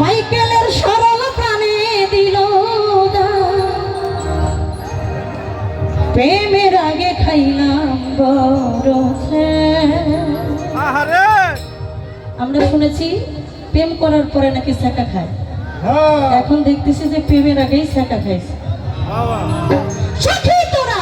মাইকেলের সরল প্রাণে দিল প্রেমের আগে খাইলাম। আমরা শুনেছি প্রেম করার পরে নাকি ছেঁকা খায়। হ্যাঁ। এখন দেখতেছি যে প্রেমের আগেই ছেঁকা খাইছে। তোরা!